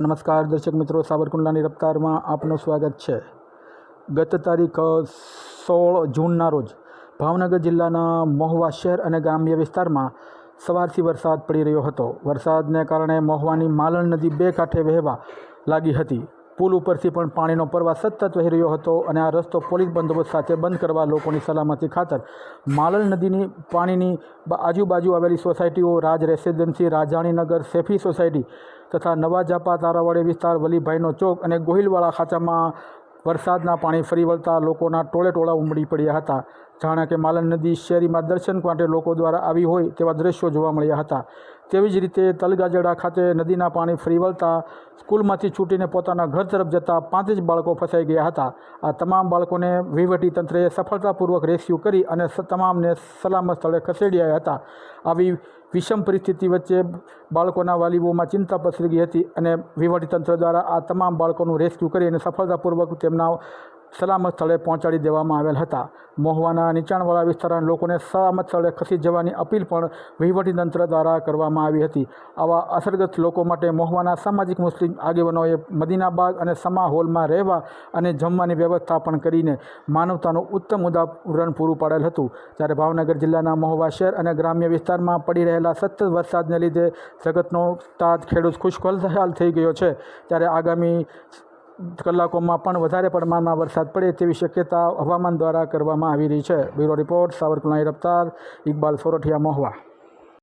નમસ્કાર દર્શક મિત્રો, સાવરકુંડલાની રફતારમાં આપનું સ્વાગત છે. ગત તારીખ સોળ જૂનના રોજ ભાવનગર જિલ્લાના મહુવા શહેર અને ગ્રામ્ય વિસ્તારમાં સવારથી વરસાદ પડી રહ્યો હતો. વરસાદને કારણે મહુવાની માલણ નદી બે કાંઠે વહેવા લાગી હતી. પુલ ઉપરથી પણ પાણીનો પ્રવાહ સતત વહી રહ્યો હતો અને આ રસ્તો પોલીસ બંદોબસ્ત સાથે બંધ કરવા લોકોની સલામતી ખાતર માલણ નદીની પાણીની આજુબાજુ આવેલી સોસાયટીઓ રાજ રેસિડેન્સી, રાજાણીનગર, સેફી સોસાયટી તથા નવા જાપા તારાવાડી વિસ્તાર, વલીભાઈનો ચોક અને ગોહિલવાળા ખાંચામાં વરસાદના પાણી ફરી વળતા લોકોના ટોળે ટોળા ઉમડી પડ્યા હતા. જાણે કે માલન નદી શેરીમાં દર્શન માટે લોકો દ્વારા આવી હોય તેવા દ્રશ્યો જોવા મળ્યા હતા. તેવી જ રીતે તલગાજડા ખાતે નદીના પાણી ફરી વળતા સ્કૂલમાંથી છૂટીને પોતાના ઘર તરફ જતા પાંત્રીસ બાળકો ફસાઈ ગયા હતા. આ તમામ બાળકોને વહીવટી તંત્રએ સફળતાપૂર્વક રેસ્ક્યુ કરી અને તમામને સલામત સ્થળે ખસેડ્યા હતા. આવી વિષમ પરિસ્થિતિ વચ્ચે બાળકોના વાલીઓમાં ચિંતા પસરી ગઈ હતી અને વહીવટીતંત્ર દ્વારા આ તમામ બાળકોનું રેસ્ક્યુ કરી અને સફળતાપૂર્વક તેમના સલામત સ્થળે પહોંચાડી દેવામાં આવેલ હતા. મહુવાના નીચાણવાળા વિસ્તારના લોકોને સલામત સ્થળે ખસી જવાની અપીલ પણ વહીવટીતંત્ર દ્વારા કરવામાં આવી હતી. આવા અસરગ્રસ્ત લોકો માટે મહુવાના સામાજિક મુસ્લિમ આગેવાનોએ મદીનાબાગ અને સમા હોલમાં રહેવા અને જમવાની વ્યવસ્થા પણ કરીને માનવતાનું ઉત્તમ ઉદાહરણ પૂરું પાડેલ હતું. જ્યારે ભાવનગર જિલ્લાના મહુવા શહેર અને ગ્રામ્ય વિસ્તારમાં પડી રહેલા સતત વરસાદને લીધે જગતનો તાજ ખેડૂત ખુશખુશાલ થઈ ગયો છે. ત્યારે આગામી કલાકોમાં પણ વધારે પ્રમાણમાં વરસાદ પડે તેવી શક્યતા હવામાન દ્વારા કરવામાં આવી રહી છે. બ્યુરો રિપોર્ટ સાવરકુલાની રફતાર, ઇકબાલ સોરઠિયા, મહુવા.